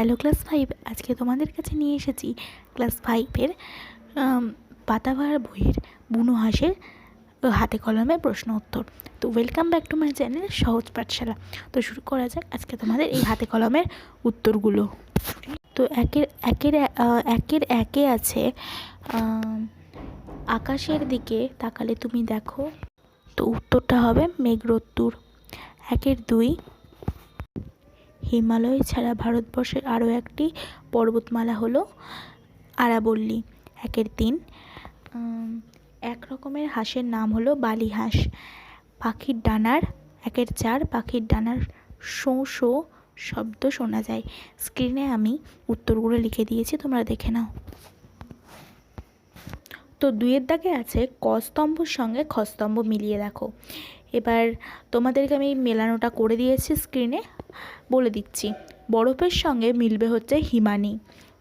Hello class five, আজকে তোমাদের কাছে নিয়ে এসেছি ক্লাস ফাইভের পাতাবার বইয়ের বুনো হাঁসের হাতে কলমে প্রশ্ন উত্তর। তো welcome back to my channel Sahaj Pathshala. তো শুরু করা যাক আজকে তোমাদের এই হাতে কলমের উত্তরগুলো। তো একের একের একের একে আছে আকাশের দিকে তাকালে তুমি দেখো, তো উত্তরটা হবে মেঘরত্তুর। একের দুই হিমালয় ছাড়া ভারতবর্ষের আরও একটি পর্বতমালা হলো আরাবল্লী। একের তিন। এক রকমের হাঁসের নাম হলো বালি হাঁস পাখির ডানার একের চার, পাখির ডানার শো শো শব্দ শোনা যায়। স্ক্রিনে আমি উত্তরগুলো লিখে দিয়েছি, তোমরা দেখে নাও। তো দুইয়ের দাগে আছে ক স্তম্ভর সঙ্গে খ স্তম্ভ মিলিয়ে দেখো। এবার তোমাদেরকে আমি মেলানোটা করে দিয়েছি স্ক্রিনে বলে দিচ্ছি। বরফের সঙ্গে মিলবে হচ্ছে হিমানি,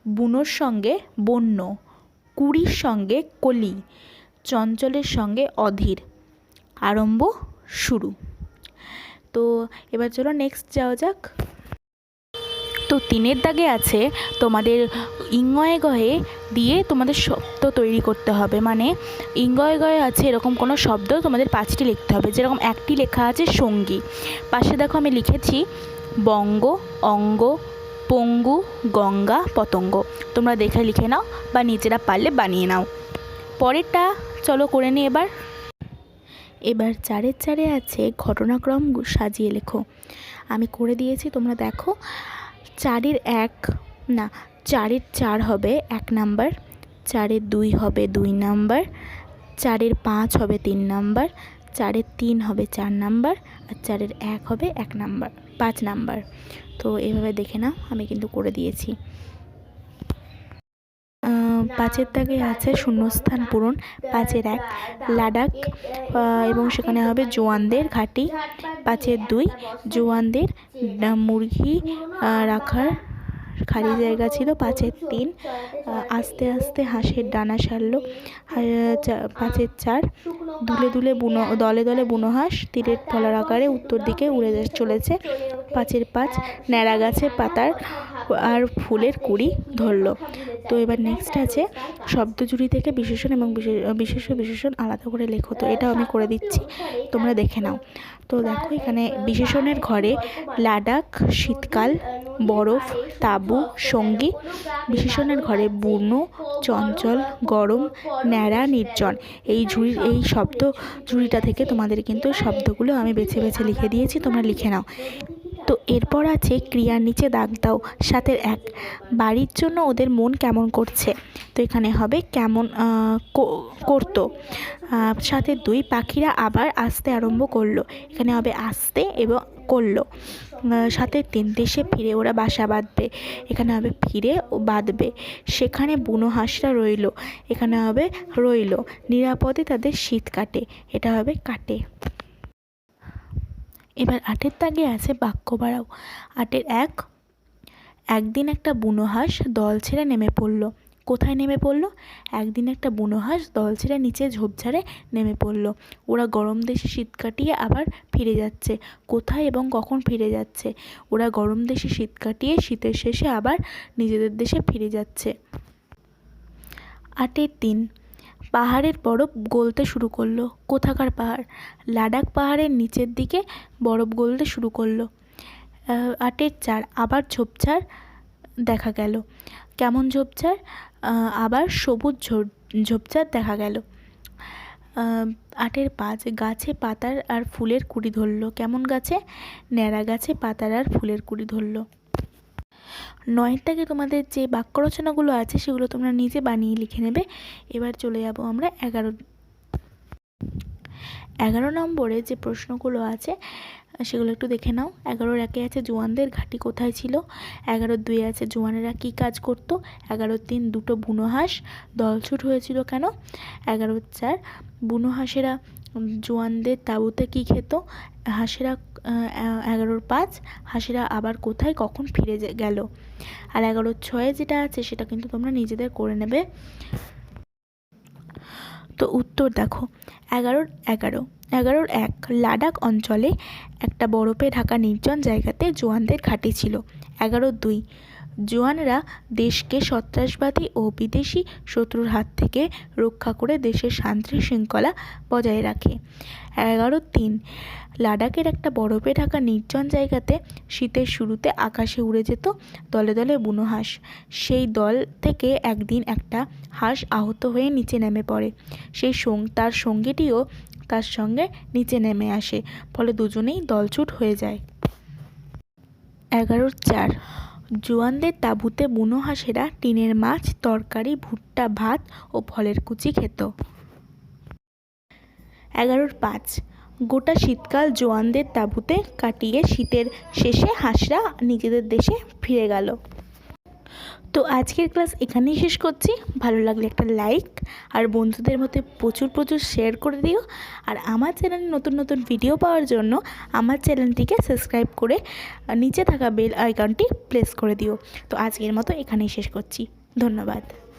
বুনোর সঙ্গে বন্য, কুড়ির সঙ্গে কলি, চঞ্চলের সঙ্গে অধীর। আরম্ভ শুরু। তো এবার চলো নেক্সট যাওয়া যাক। তো তিনের দাগে আছে তোমাদের ইঙ্গয়ে গয়ে দিয়ে তোমাদের শব্দ তৈরি করতে হবে। মানে ইঙ্গয়ে গয়ে আছে এরকম কোনো শব্দ তোমাদের পাঁচটি লিখতে হবে। যেরকম একটি লেখা আছে সঙ্গী। পাশে দেখো আমি লিখেছি বঙ্গ, অঙ্গ, পঙ্গু, গঙ্গা, পতঙ্গ। তোমরা দেখে লিখে নাও বা নিজেরা পারলে বানিয়ে নাও। পরেরটা চলো করে নিই এবার। এবার চারের চারে আছে ঘটনাক্রম সাজিয়ে লেখো। আমি করে দিয়েছি, তোমরা দেখো। চারের এক, না, চারের চার হবে এক নাম্বার। চারের দুই হবে দুই নাম্বার। চারের পাঁচ হবে তিন নাম্বার। চারের তিন হবে চার নাম্বার আর চারের এক হবে এক নাম্বার পাঁচ নাম্বার। তো এভাবে দেখে নাও আমি কিন্তু করে দিয়েছি। পাঁচের দাগে আছে শূন্যস্থান পূরণ পাঁচের এক আহ, এবং সেখানে হবে জোয়ানদের ঘাঁটি পাঁচের দুই জোয়ানদের মুরগি রাখার খালি জায়গা ছিল পাঁচের তিন। আস্তে আস্তে হাঁসের ডানা সারলো। পাঁচের চার। দুলে দুলে বুনো, দলে দলে বুনো হাঁস তীরের ফলার আকারে উত্তর দিকে উড়ে চলেছে। পাঁচের পাঁচ ন্যাড়া গাছে পাতার আর ফুলের কুড়ি ধরলো। তো এবার নেক্সট আছে শব্দজুড়ি থেকে বিশেষণ এবং বিশে- বিশেষ, বিশেষণ আলাদা করে লেখো। তো এটাও আমি করে দিচ্ছি। তোমরা দেখে নাও। তো দেখো এখানে বিশেষণের ঘরে লাদাখ শীতকাল বরফ, তাঁবু, সঙ্গী বিশেষণের ঘরে বুনো, চঞ্চল, গরম, ন্যাড়া, নির্জন। এই ঝুড়ি, এই শব্দ ঝুড়িটা থেকে তোমাদের কিন্তু শব্দগুলো আমি বেছে বেছে লিখে দিয়েছি, তোমরা লিখে নাও। তো এরপর আছে, ক্রিয়ার নিচে দাগ দাও সাথের এক। বাড়ির জন্য ওদের মন কেমন করছে? তো এখানে হবে, কেমন করতো। সাথে দুই, পাখিরা আবার আসতে আরম্ভ করল। এখানে হবে আসতে এবং করল। সাথে তিন দেশে ফিরে ওরা বাসা বাঁধবে। এখানে হবে ফিরে ও বাঁধবে। সেখানে বুনো হাঁসরা রইল। এখানে হবে রইল। নিরাপদে তাদের শীত কাটে। এটা হবে কাটে। এবার আটের দাগে আছে বাক্য বাড়াও। আটের এক, একদিন একটা বুনো হাঁস দল ছেড়ে নেমে পড়ল। কোথায় নেমে পড়ল? একদিন একটা বুনো হাঁস দল ছেড়ে নিচে ঝোপঝাড়ে নেমে পড়ল। ওরা গরম দেশে শীত কাটিয়ে আবার ফিরে যাচ্ছে। কোথায় এবং কখন ফিরে যাচ্ছে? ওরা গরম দেশে শীত কাটিয়ে শীতের শেষে আবার নিজেদের দেশে ফিরে যাচ্ছে। আটের দিন, পাহাড়ের বরফ গলতে শুরু করল। কোথাকার পাহাড়? লাদাখ পাহাড়ের নিচের দিকে বরফ গলতে শুরু করল। আটের চার, আবার ঝোপঝাড় দেখা গেল। কেমন ঝোপঝাড়? আবার সবুজ ঝোপ, ঝোপঝাড় দেখা গেল। আটের পাঁচ, গাছে পাতার আর ফুলের কুড়ি ধরলো। কেমন গাছে? ন্যাড়া গাছে পাতার আর ফুলের কুড়ি ধরলো। নয়ের দাগে তোমাদের যে বাক্য রচনাগুলো আছে, সেগুলো তোমরা নিজে বানিয়ে লিখে নেবে। এবার চলে যাব আমরা এগারো এগারো নম্বরে যে প্রশ্নগুলো আছে সেগুলো একটু দেখে নাও। এগারোর একে আছে জোয়ানদের, ঘাঁটি কোথায় ছিল? এগারোর দুই আছে জোয়ানেরা কী কাজ করতো? এগারোর তিন দুটো বুনো হাঁস। দলছুট হয়েছিল কেন? এগারোর চার, বুনো হাঁসেরা জোয়ানদের তাঁবুতে কী খেত? হাঁসেরা এগারোর পাঁচ, হাঁসেরা আবার কোথায়, কখন ফিরে গেল? আর এগারোর ছয়ে যেটা আছে সেটা কিন্তু তোমরা নিজেদের করে নেবে। তো উত্তর দেখো। এগারোর এগারো। এগারোর এক, লাডাখ অঞ্চলে একটা বরফে ঢাকা নির্জন জায়গাতে জোয়ানদের ঘাঁটি ছিল। এগারো দুই জোয়ানরা দেশকে সন্ত্রাসবাদী ও বিদেশি শত্রুর হাত থেকে রক্ষা করে দেশের শান্তি শৃঙ্খলা বজায় রাখে। এগারো তিন, লাদাখের একটা বরফে ঢাকা নির্জন জায়গাতে শীতের শুরুতে আকাশে উড়ে যেত দলে দলে বুনো হাঁস। সেই দল থেকে একদিন একটা হাঁস আহত হয়ে নিচে নেমে পড়ে। সেই সং, তার সঙ্গীটিও তার সঙ্গে নিচে নেমে আসে, ফলে দুজনেই দলছুট হয়ে যায়। এগারো চার জোয়ানদের তাঁবুতে বুনো হাঁসেরা টিনের মাছ, তরকারি, ভুট্টা, ভাত ও ফলের কুচি খেত। এগারোর পাঁচ। গোটা শীতকাল জোয়ানদের তাঁবুতে কাটিয়ে শীতের শেষে হাঁসরা নিজেদের দেশে ফিরে গেল। তো আজকের ক্লাস এখানেই শেষ করছি। ভালো লাগলে একটা লাইক আর বন্ধুদের মধ্যে প্রচুর প্রচুর শেয়ার করে দিও। আর আমার চ্যানেলে নতুন নতুন ভিডিও পাওয়ার জন্য আমার চ্যানেলটিকে সাবস্ক্রাইব করে নিচে থাকা বেল আইকনটি প্রেস করে দিও। তো আজকের মতো এখানেই শেষ করছি। ধন্যবাদ।